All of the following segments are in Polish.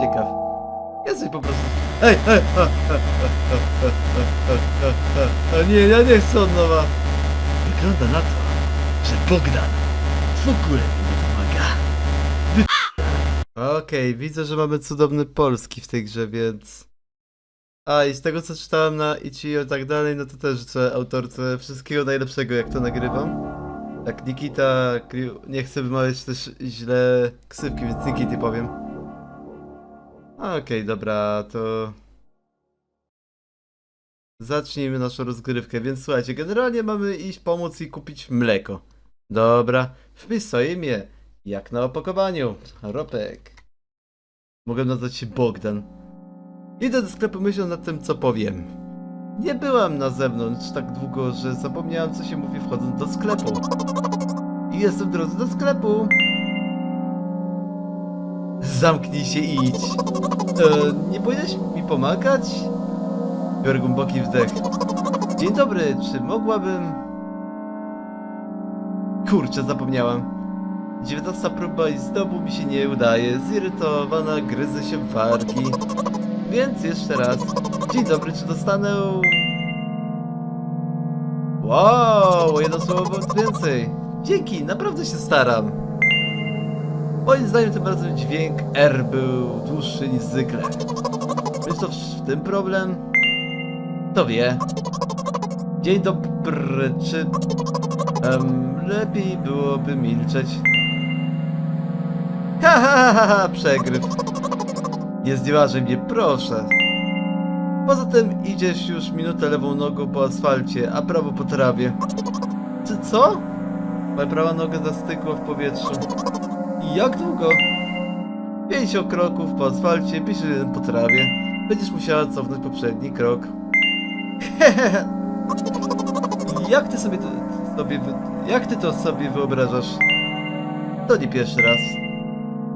ciekaw. Jesteś po prostu... Ej, ej, a, a, a, a, a, a, nie, ja nie chcę od nowa. Wygląda na to, że Bogdan w ogóle mi nie pomaga. Wy... Okej, okay, widzę, że mamy cudowny polski w tej grze, więc... A i z tego co czytałem na Ichio i tak dalej, no to też życzę autorce wszystkiego najlepszego jak to nagrywam. Tak, Nikita, nie chcę wymawiać też źle ksywki, więc Nikity powiem. Okej, dobra, to... Zacznijmy naszą rozgrywkę, więc słuchajcie, generalnie mamy iść pomóc i kupić mleko. Dobra, wpis swoje imię, jak na opakowaniu, Ropek. Mogę nazwać się Bogdan. Idę do sklepu myśląc nad tym, co powiem. Nie byłam na zewnątrz tak długo, że zapomniałam, co się mówi wchodząc do sklepu. I jestem w drodze do sklepu. Zamknij się i idź. E, nie powinieneś mi pomagać? Biorę głęboki wdech. Dzień dobry, czy mogłabym... Kurczę, zapomniałam. 19 próba i znowu mi się nie udaje. Zirytowana, gryzę się w wargi. Więc jeszcze raz. Dzień dobry, czy dostanę... Wow, jedno słowo więcej. Dzięki, naprawdę się staram. Moim zdaniem tym razem dźwięk R był dłuższy niż zwykle. Więc to w, tym problem? To wie. Dzień dobry, czy... em, lepiej byłoby milczeć. Ha ha ha ha, przegryw. Nie znieważaj mnie, proszę. Poza tym idziesz już minutę lewą nogą po asfalcie, a prawo po trawie. Czy co? Moja prawa noga zastygła w powietrzu. Jak długo? 50 kroków po asfalcie, 51 po trawie. Będziesz musiała cofnąć poprzedni krok. jak ty sobie to sobie jak ty to sobie wyobrażasz? To nie pierwszy raz.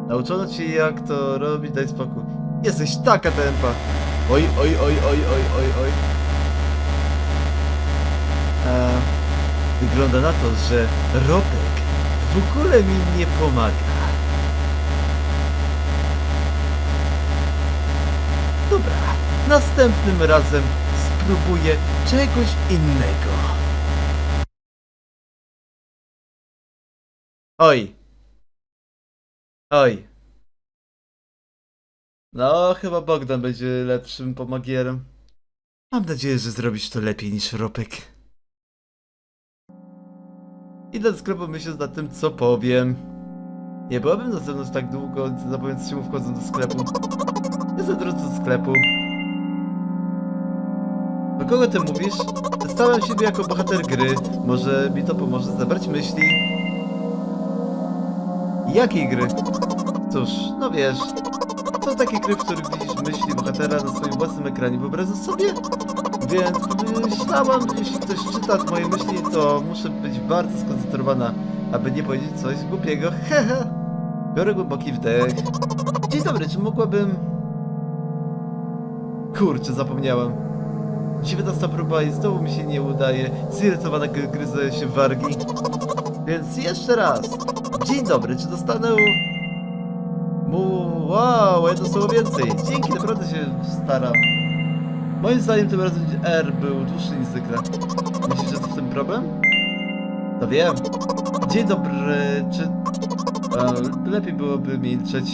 Nauczono cię jak to robić, daj spokój. Jesteś taka tępa. Oj, oj, oj, oj, oj, oj, oj. Wygląda na to, że Ropek w ogóle mi nie pomaga. Dobra, następnym razem spróbuję czegoś innego. Oj. Oj. No, chyba Bogdan będzie lepszym pomagierem. Mam nadzieję, że zrobisz to lepiej niż Ropek. Do sklepu myśląc nad tym, co powiem. Nie byłabym na zewnątrz tak długo, zapomnieć czemu wchodzę do sklepu. Jestem w drodze do sklepu. Do kogo ty mówisz? Stałem siebie jako bohater gry. Może mi to pomoże zebrać myśli. Jakiej gry? Cóż, no wiesz, to takie gry, w których widzisz myśli bohatera na swoim własnym ekranie. Wyobrażasz sobie? Więc myślałam, że jeśli ktoś czyta moje myśli, to muszę być bardzo skoncentrowana, aby nie powiedzieć coś głupiego. Hehe. Biorę głęboki wdech. Dzień dobry, czy mogłabym... Kurczę, zapomniałam. 19 próba i znowu mi się nie udaje. Zirytowana gry- gryzę się wargi. Więc jeszcze raz. Dzień dobry, czy dostanę... Mu... Wow, jedno słowo więcej. Dzięki, naprawdę się staram. Moim zdaniem tym razem R był dłuższy niż zwykle. Myślisz, że to w tym problem? To wiem. Dzień dobry, czy... E, lepiej byłoby milczeć.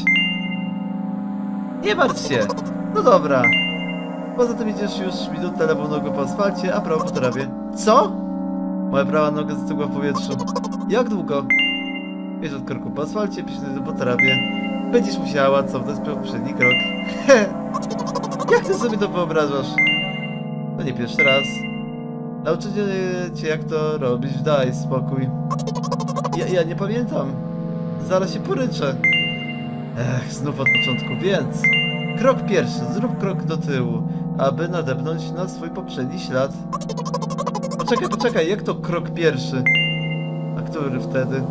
Nie martw się. No dobra. Poza tym idziesz już minutę lewą nogą po asfalcie, a prawo po trawie. Co? Moja prawa noga zastygła w powietrzu. Jak długo? Wiesz od kroku po asfalcie, 5 minut po trawie. Będziesz musiała cofnąć poprzedni krok. jak ty sobie to wyobrażasz? To nie pierwszy raz. Nauczę cię jak to robić, daj spokój. Ja, ja nie pamiętam. Zaraz się poryczę. Ech, znów od początku, więc... Krok pierwszy, zrób krok do tyłu, aby nadepnąć na swój poprzedni ślad. Poczekaj, poczekaj, jak to krok pierwszy? A który wtedy?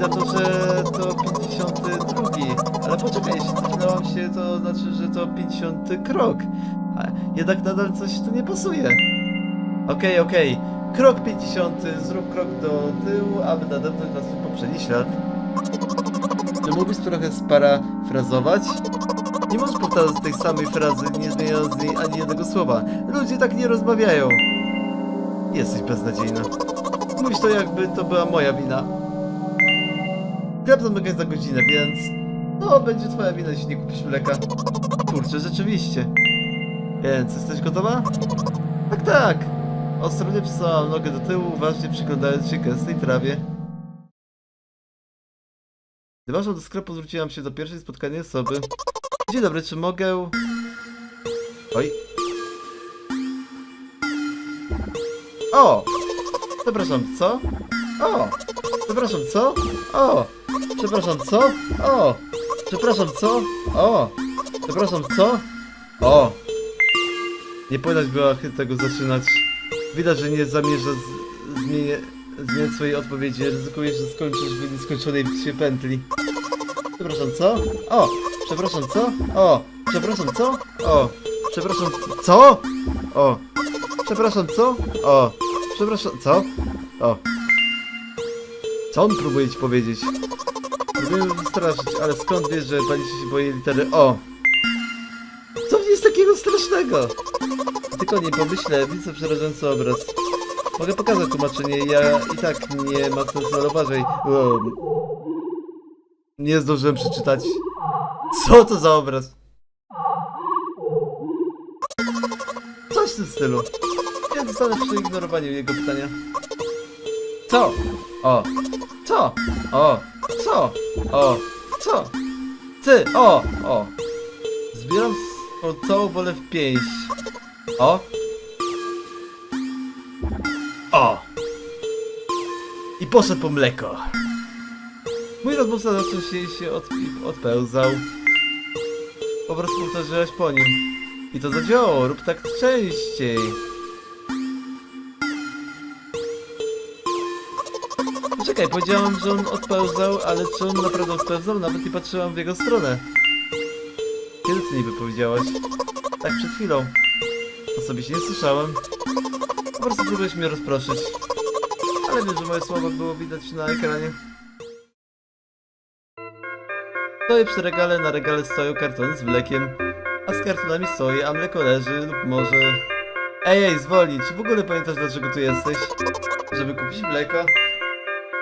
Na to, że to 52, ale poczekaj, jeśli cofnęłam się, to znaczy, że to 50 krok. A jednak nadal coś tu nie pasuje. Okej, okej. Krok 50, zrób krok do tyłu, aby nadepnąć na swój poprzedni ślad. Czy mógłbyś trochę sparafrazować? Nie możesz powtarzać tej samej frazy, nie zmieniając z niej ani jednego słowa. Ludzie tak nie rozmawiają. Jesteś beznadziejna. Mówisz to jakby to była moja wina. Sklep zamyka za godzinę, więc... No, będzie twoja wina, jeśli nie kupisz mleka. Kurczę, rzeczywiście. Więc, jesteś gotowa? Tak, tak. Ostrożnie przesuwałam nogę do tyłu, uważnie przyglądając się gęstej trawie. Gdy weszłam do sklepu, zwróciłam się do pierwszej spotkanej osoby. Dzień dobry, czy mogę... Oj. O! Przepraszam, co? O! Przepraszam, co? O! Przepraszam, co? O! Przepraszam, co? O! Przepraszam, co? O! Nie powinnaś była tego zaczynać. Widać, że nie zamierza zmieniać swojej odpowiedzi. Ryzykujesz, że skończysz w nieskończonej pętli. Przepraszam, co? O! Przepraszam, co? O! Przepraszam, co? O! Przepraszam, co? O! Przepraszam, co? O! Przepraszam, co? O! Co on próbuje ci powiedzieć? Próbuję wystraszyć, ale skąd wiesz, że pani się boję litery O? Co w jest takiego strasznego? Tylko nie pomyślę, widzę przerażający obraz. Mogę pokazać tłumaczenie, ja i tak nie ma sensu, ale uważaj. O, nie zdążyłem przeczytać. Co to za obraz? Coś w tym stylu. Ja zostanę przy ignorowaniu jego pytania. Co? O! Co? O! Co? O! Co? Ty! O! O! Zbieram s- całą wolę w pięść. O! O! I poszedł po mleko. Mój rozmówca zaczął się, się od, odpełzał. Po prostu powtórzyłaś po nim. I to zadziałało, rób tak częściej. Czekaj, powiedziałam, że on odpełzał, ale czy on naprawdę odpełzał? Nawet nie patrzyłam w jego stronę. Kiedy ty niby powiedziałaś? Tak przed chwilą. Osobiście nie słyszałem. Po prostu próbujesz mnie rozproszyć. Ale wiem, że moje słowa było widać na ekranie. Stoję przy regale, na regale stoją kartony z mlekiem, a z kartonami stoję, a mleko leży lub może... Ej, ej, zwolnij, czy w ogóle pamiętasz dlaczego tu jesteś? Żeby kupić mleko?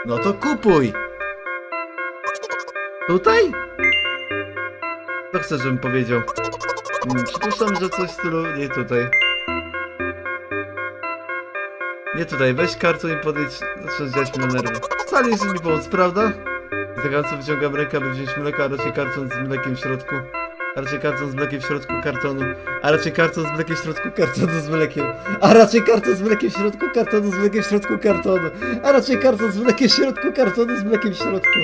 No to kupuj! Tutaj? Co chcesz, żebym powiedział? Hmm, przypuszczam, że coś w stylu... Nie tutaj. Nie tutaj, weź karton i podejdź, zaczynasz dziać mi na nerwy. Wcale nie mi pomóc, prawda? Zagadce wyciągam rękę, aby wziąć mleko, a raczej karton z mlekiem w środku. A raczej karton z mlekiem w środku kartonu. A raczej karton z mlekiem w środku kartonu z mlekiem. A raczej karton z mlekiem w środku kartonu z mlekiem w środku kartonu. A raczej karton z mlekiem w środku kartonu z mlekiem w środku.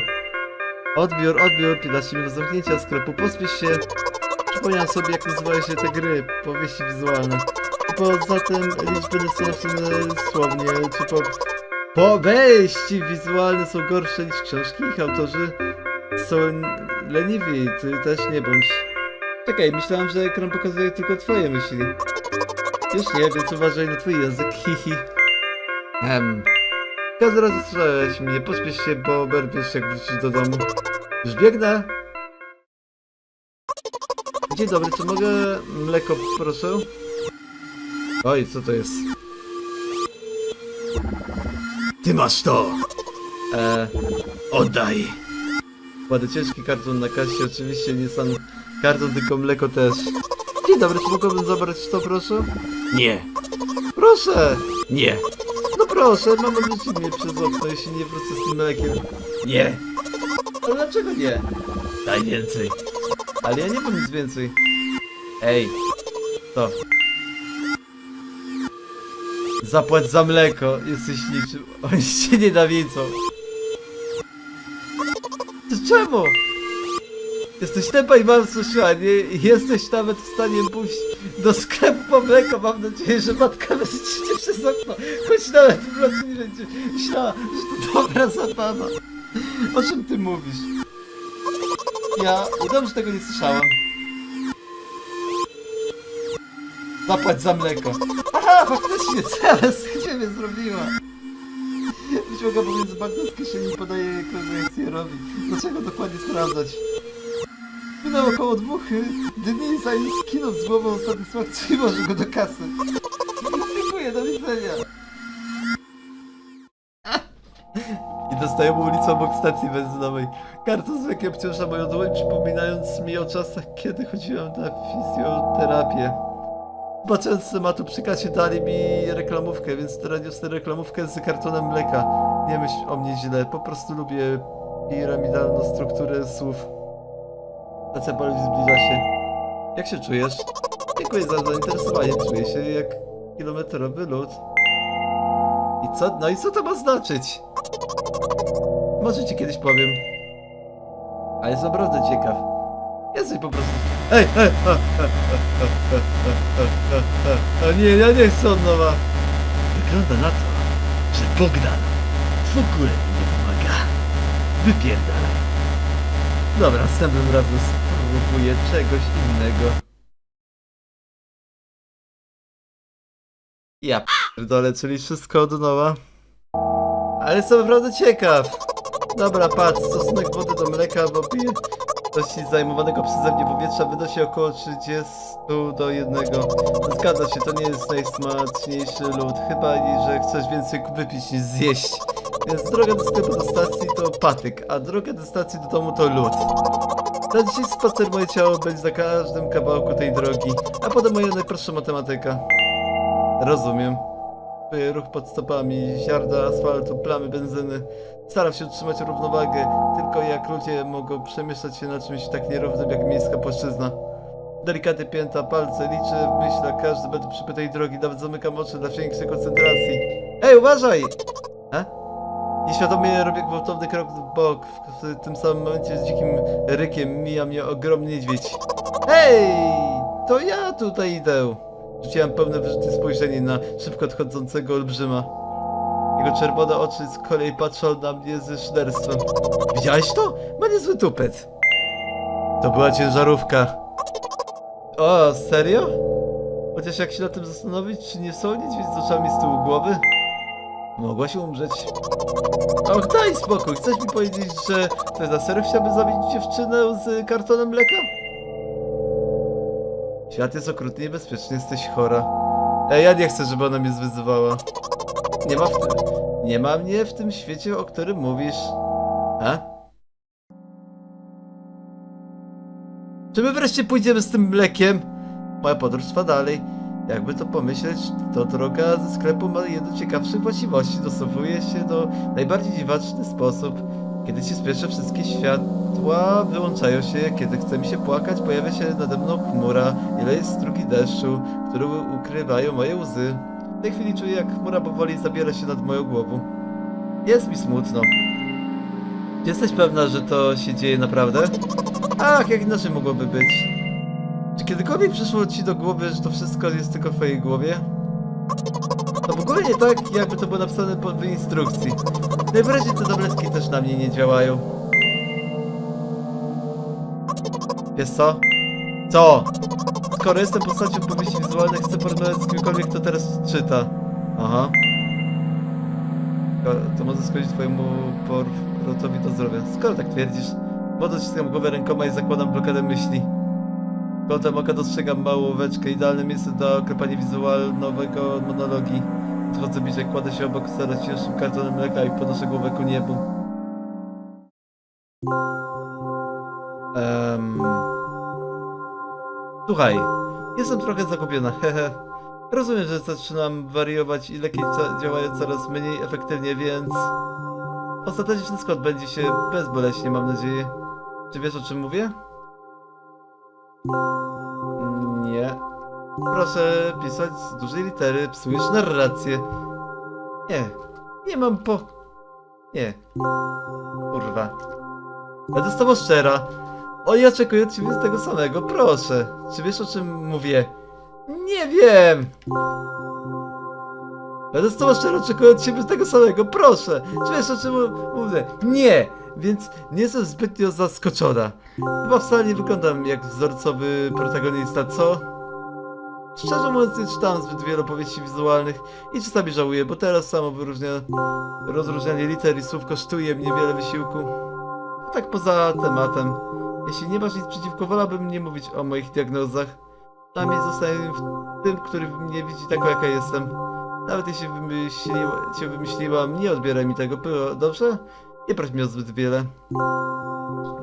Odbiór, odbiór, 15 minut zamknięcia sklepu, pospiesz się. Przypomniałem sobie, jak nazywały się te gry, powieści wizualne. Poza tym liczby nastoletnie słownie, czy po... Powieści wizualne są gorsze niż książki, ich autorzy są leniwi, ty też nie bądź. Czekaj, myślałem, że ekran pokazuje tylko twoje myśli. Już nie, więc uważaj na twój język, hihi. Em. W każdym razie słyszałeś mnie, pośpiesz się, bo oberwiesz jak wrócisz do domu. Już biegnę. Dzień dobry, czy mogę mleko, proszę? Oj, co to jest? Ty masz to! Eee, oddaj! Kładę ciężki karton na kasie, oczywiście nie sam karton, tylko mleko też. Dzień dobry, czy mogłabym zabrać to, proszę? Nie. Proszę! Nie. No proszę, mama rzuci mnie przez okno, jeśli nie wrócę z tym mlekiem. Nie. Ale dlaczego nie? Daj więcej. Ale ja nie mam nic więcej. Ej. To. Zapłać za mleko. Jesteś niczym. Oni cię nienawidzą. Czemu? Jesteś tempa i mam nie jesteś nawet w stanie pójść do sklepu po mleko. Mam nadzieję, że matka wyrzuci cię przez okno. Choć nawet w nocy nie będzie myślała, że to dobra zabawa. O czym ty mówisz? Ja dobrze tego nie słyszałam. Zapłać za mleko. Aha, faktycznie, ja z ciebie zrobiła? Wyciąga pomiędzy banknot z kieszeni i podaje kogo jak je robi. Dlaczego dokładnie sprawdzać? Minęło około dwóch dni, zanim skinął z głową satysfakcji i może go do kasy. Dziękuję, do widzenia. I dostaję ulicą obok stacji benzynowej. Karta zwykle obciąża moją dłoń, przypominając mi o czasach, kiedy chodziłem na fizjoterapię. Patrząc z tematu przy kasie dali mi reklamówkę, więc teraz niosę reklamówkę z kartonem mleka. Nie myśl o mnie źle, po prostu lubię piramidalną strukturę słów. Stacja paliw zbliża się. Jak się czujesz? Dziękuję za zainteresowanie, czuję się jak kilometrowy lód. I co? No i co to ma znaczyć? Może ci kiedyś powiem. A jestem naprawdę ciekaw. Jesteś po prostu... Ej, ej, a, a, a, a, a, a, a, a, nie, ja nie chcę od nowa. Wygląda na to, że Bogdan w ogóle mi nie pomaga. Wypierdalaj. Dobra, następnym razem spróbuję czegoś innego. Ja pierdolę, czyli wszystko od nowa. Ale jestem naprawdę ciekaw. Dobra, patrz, stosunek wody do mleka w objętości zajmowanego przeze mnie powietrza wynosi około 30 do 1. Zgadza się, to nie jest najsmaczniejszy lód. Chyba, że chcesz więcej wypić niż zjeść. Więc droga do sklepu do stacji to patyk, a droga do stacji do domu to lód. Na dzisiaj spacer moje ciało będzie na każdym kawałku tej drogi, a potem moja najprostsza matematyka. Rozumiem. Ruch pod stopami, ziarda asfaltu, plamy benzyny. Staram się utrzymać równowagę, tylko jak ludzie mogą przemieszczać się na czymś tak nierównym jak miejska płaszczyzna. Delikatnie pięta palce, liczę w myślach każdy metr przybytej drogi, nawet zamykam oczy dla większej koncentracji. Ej, uważaj! A? Nieświadomie robię gwałtowny krok w bok. W, w tym samym momencie z dzikim rykiem mija mnie ogromny niedźwiedź. Hej! To ja tutaj idę! Rzuciłem pełne wyrzuty spojrzenie na szybko odchodzącego olbrzyma. Jego czerwone oczy z kolei patrzą na mnie ze szyderstwem. Widziałeś to? Ma niezły tupet. To była ciężarówka. O, serio? Chociaż jak się na tym zastanowić, czy nie są niedźwiedź z oczami z tyłu głowy? Mogłaś umrzeć. Och, daj spokój. Chcesz mi powiedzieć, że ktoś na serio chciałby zabić dziewczynę z kartonem mleka? Świat jest okrutny i niebezpieczny, jesteś chora. Ej, ja nie chcę, żeby ona mnie zwyzywała. Nie ma w tym... Nie ma mnie w tym świecie, o którym mówisz. A? Czy my wreszcie pójdziemy z tym mlekiem? Moja podróż trwa dalej. Jakby to pomyśleć, to droga ze sklepu ma jedną z ciekawszych właściwości. Dostosowuje się do najbardziej dziwaczny sposób. Kiedy się spieszę, wszystkie światła wyłączają się. Kiedy chce mi się płakać, pojawia się nade mną chmura i leje strugi deszczu, które ukrywają moje łzy. W tej chwili czuję, jak chmura powoli zabiera się nad moją głową. Jest mi smutno. Jesteś pewna, że to się dzieje naprawdę? Ach, jak inaczej mogłoby być? Czy kiedykolwiek przyszło ci do głowy, że to wszystko jest tylko w twojej głowie? To w ogóle nie tak, jakby to było napisane w. Najwyraźniej te tabletki też na mnie nie działają. Wiesz co? Co? Skoro jestem postacią powieści wizualnej, chcę porozmawiać z kimkolwiek, kto teraz czyta. Aha. To, może skończyć twojemu powrotowi do zdrowia. Skoro tak twierdzisz, wodę ściskam głowę rękoma i zakładam blokadę myśli. Kątem oka dostrzegam małą łóweczkę, idealne miejsce do oklepania wizualnowego monologii. Podchodzę bliżej, kładę się obok stara cięższym kartonem mleka i podnoszę głowę ku niebu. Ehm... Słuchaj, jestem trochę zagubiona, hehe. Rozumiem, że zaczynam wariować i leki działają coraz mniej efektywnie, więc... Ostatecznie wszystko odbędzie się bezboleśnie, mam nadzieję. Czy wiesz o czym mówię? Proszę pisać z dużej litery, psujesz narrację. Nie. Nie mam po... Nie. Kurwa. Będę z tobą szczera. O, ja czekuję od ciebie tego samego, proszę. Czy wiesz o czym mówię? Nie wiem! Będę z tobą szczerze oczekuję od ciebie tego samego, proszę! Czy wiesz o czym mówię? Nie! Więc nie jestem zbytnio zaskoczona. Chyba wcale nie wyglądam jak wzorcowy protagonista, co? Szczerze mówiąc, nie czytałem zbyt wiele opowieści wizualnych i czasami żałuję, bo teraz samo wyróżnia... rozróżnianie liter i słów kosztuje mnie wiele wysiłku. A tak poza tematem, Jeśli nie masz nic przeciwko, wolałbym nie mówić o moich diagnozach. Przynajmniej zostaję w tym, który mnie widzi taką, jaka jestem. Nawet jeśli wymyśliła, cię wymyśliłam, nie odbieraj mi tego, było dobrze? Nie proś mnie o zbyt wiele.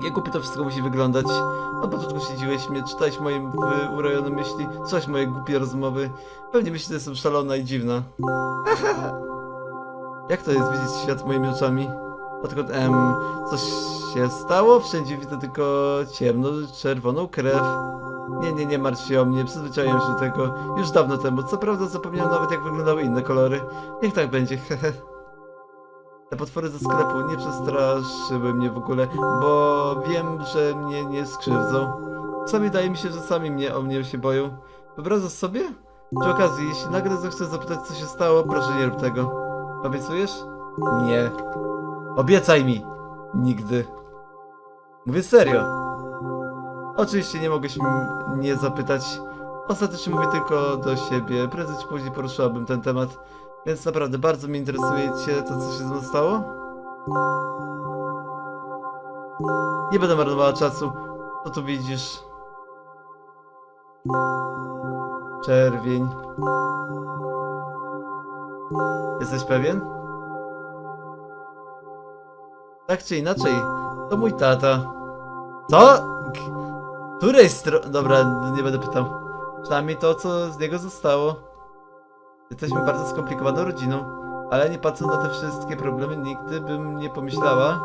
Jak głupio to wszystko musi wyglądać. Od początku śledziłeś mnie, czytałeś moje urojone myśli, słuchałeś moje głupie rozmowy. Pewnie myślisz, że jestem szalona i dziwna. Jak to jest widzieć świat moimi oczami? Odkąd em, coś się stało, wszędzie widzę tylko ciemno, czerwoną krew. Nie, nie, nie martw się o mnie, przyzwyczaiłem się do tego już dawno temu. Co prawda zapomniałem nawet jak wyglądały inne kolory. Niech tak będzie, hehe. Te potwory ze sklepu nie przestraszyły mnie w ogóle, bo wiem, że mnie nie skrzywdzą. Czasami wydaje mi się, że sami mnie o mnie się boją. Wyobrażasz sobie? Przy okazji, jeśli nagle zechcesz zapytać co się stało, proszę nie rób tego. Obiecujesz? Nie. Obiecaj mi! Nigdy. Mówię serio. Oczywiście nie mogłeś m- nie zapytać. Ostatecznie mówię tylko do siebie. Prędzej czy później poruszyłabym ten temat. Więc naprawdę bardzo mnie interesuje to, co się z stało. Nie będę marnowała czasu. Co tu widzisz? Czerwień. Jesteś pewien? Tak czy inaczej, to mój tata. Co? Której strony? Dobra, nie będę pytał. Przynajmniej to, co z niego zostało. Jesteśmy bardzo skomplikowaną rodziną, ale nie patrząc na te wszystkie problemy, nigdy bym nie pomyślała.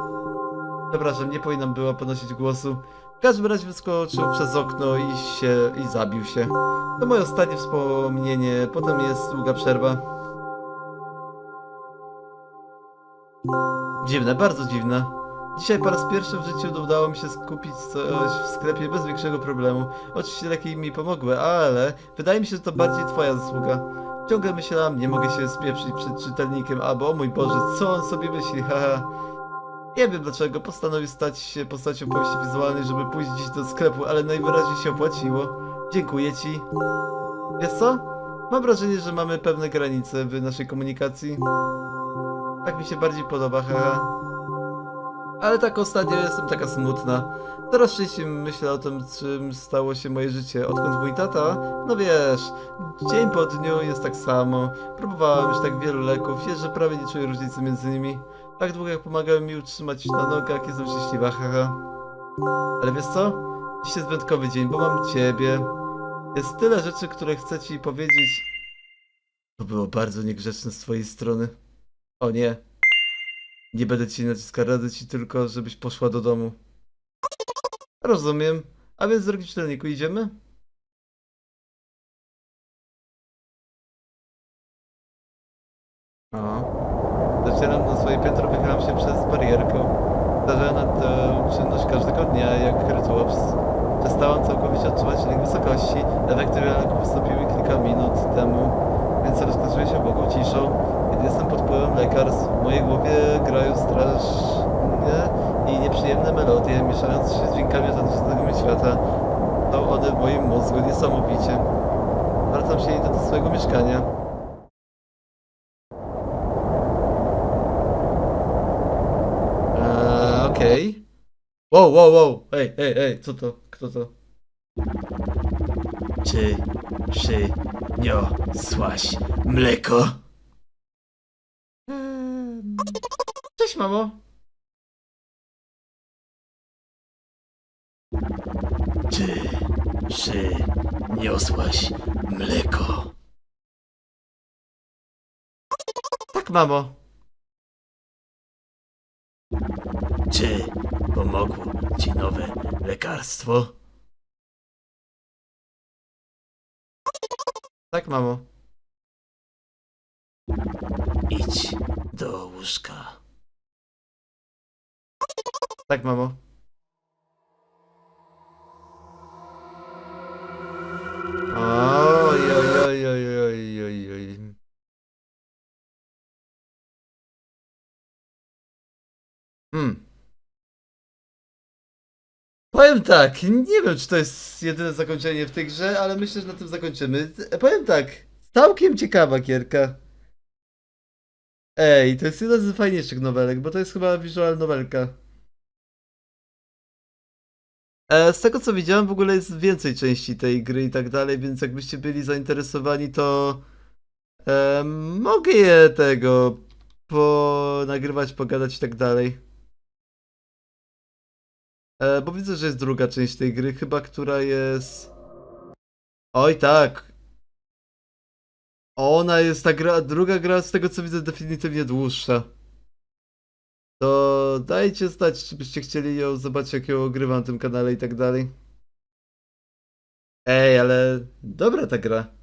Przepraszam, nie powinnam była ponosić głosu. W każdym razie wyskoczył przez okno i się i zabił się. To moje ostatnie wspomnienie, potem jest długa przerwa. Dziwne, bardzo dziwne. Dzisiaj po raz pierwszy w życiu udało mi się skupić coś w sklepie bez większego problemu. Oczywiście leki mi pomogły, ale wydaje mi się, że to bardziej twoja zasługa. Ciągle myślałam, nie mogę się spieprzyć przed czytelnikiem, albo o mój Boże, co on sobie myśli, haha. Nie wiem dlaczego, postanowił stać się postacią powieści wizualnej, żeby pójść dziś do sklepu, ale najwyraźniej się opłaciło. Dziękuję ci. Wiesz co? Mam wrażenie, że mamy pewne granice w naszej komunikacji. Tak mi się bardziej podoba, haha. Ale tak ostatnio jestem taka smutna. Teraz częściej myślę o tym, czym stało się moje życie. Odkąd mój tata? No wiesz, dzień po dniu jest tak samo. Próbowałem już tak wielu leków, jest, że prawie nie czuję różnicy między nimi. Tak długo jak pomagały mi utrzymać się na nogach, jestem szczęśliwa, haha. Ale wiesz co? Dziś jest wyjątkowy dzień, bo mam ciebie. Jest tyle rzeczy, które chcę ci powiedzieć. To było bardzo niegrzeczne z twojej strony. O nie. Nie będę ci naciskał, radzę ci tylko, żebyś poszła do domu. Rozumiem. A więc, drogi czytelniku, idziemy? O. Zacieram na swoje piętro, wychylam się przez barierkę. Zdarza na tę czynność każdego dnia, jak rytuał. Przestałam całkowicie odczuwać lęk wysokości. Efekty lęku wystąpiły kilka minut temu, więc rozkończyły się Bogu ciszą. Jestem pod wpływem lekarstw, w mojej głowie grają straszne i nieprzyjemne melodie, mieszając się z dźwiękami otoczonego świata. Są one w moim mózgu niesamowicie. Wracam się idę do swojego mieszkania. Eee, okej. Wow, wow, wow. Ej, ej, ej, co to? Kto to? Czy przyniosłaś mleko? Cześć, mamo. Czy przyniosłaś mleko? Tak, mamo. Czy pomogło ci nowe lekarstwo? Tak, mamo. Idź do łóżka. Tak, mamo. Oj, oj, oj, oj, oj, oj, oj. Hmm. Powiem tak, nie wiem, czy to jest jedyne zakończenie w tej grze, ale myślę, że na tym zakończymy. Powiem tak, całkiem ciekawa gierka. Ej, to jest jedna z fajniejszych nowelek, bo to jest chyba visual nowelka. E, z tego co widziałem, w ogóle jest więcej części tej gry i tak dalej, więc jakbyście byli zainteresowani, to e, mogę je tego ponagrywać, pogadać i tak dalej. E, bo widzę, że jest druga część tej gry, chyba która jest. Oj tak. Ona jest ta gra, druga gra z tego co widzę definitywnie dłuższa. To dajcie znać, czy byście chcieli ją zobaczyć, jak ją ogrywam na tym kanale i tak dalej. Ej, ale dobra ta gra.